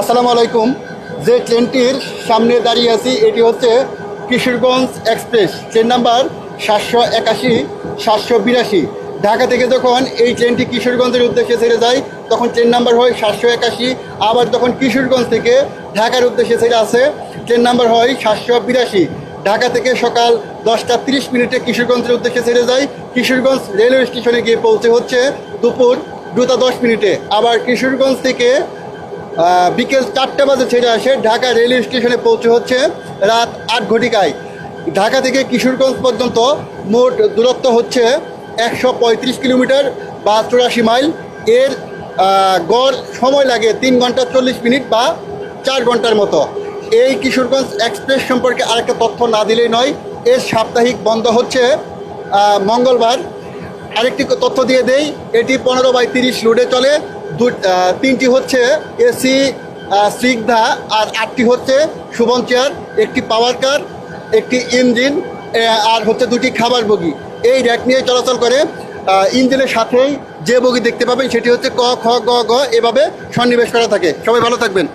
আসসালামু আলাইকুম। যে ট্রেনটির সামনে দাঁড়িয়ে আছি, এটি হচ্ছে কিশোরগঞ্জ এক্সপ্রেস। ট্রেন নাম্বার সাতশো একাশি, সাতশো বিরাশি। ঢাকা থেকে যখন এই ট্রেনটি কিশোরগঞ্জের উদ্দেশ্যে ছেড়ে যায়, তখন ট্রেন নাম্বার হয় সাতশো একাশি। আবার যখন কিশোরগঞ্জ থেকে ঢাকার উদ্দেশ্যে ছেড়ে আসে, ট্রেন নাম্বার হয় সাতশো বিরাশি। ঢাকা থেকে সকাল দশটা তিরিশ মিনিটে কিশোরগঞ্জের উদ্দেশ্যে ছেড়ে যায়। কিশোরগঞ্জ রেলওয়ে স্টেশনে গিয়ে পৌঁছে হচ্ছে দুপুর দুটা দশ মিনিটে। আবার কিশোরগঞ্জ থেকে বিকেল চারটে বাজে ছেড়ে আসে। ঢাকা রেলওয়ে স্টেশনে পৌঁছে হচ্ছে রাত আট ঘটিকায়। ঢাকা থেকে কিশোরগঞ্জ পর্যন্ত মোট দূরত্ব হচ্ছে একশো পঁয়ত্রিশ কিলোমিটার বা চুরাশি মাইল। এর গড় সময় লাগে তিন ঘণ্টা চল্লিশ মিনিট বা চার ঘণ্টার মতো। এই কিশোরগঞ্জ এক্সপ্রেস সম্পর্কে আরেকটা তথ্য না দিলেই নয়, এর সাপ্তাহিক বন্ধ হচ্ছে মঙ্গলবার। আরেকটি তথ্য দিয়ে দেই, এটি পনেরো বাই তিরিশ রোডে চলে। তিনটি হচ্ছে এসি সিগধা আর আটটি হচ্ছে সুবন চেয়ার, একটি পাওয়ার কার একটি ইঞ্জিন আর হচ্ছে দুটি খাবার বগি। এই র্যাক নিয়ে চলাচল করে ইঞ্জিনের সাথেই যে বগি দেখতে পাবেন সেটি হচ্ছে ক, খ, গ গ, এভাবে সন্নিবেশ করা থাকে। সবাই ভালো থাকবেন।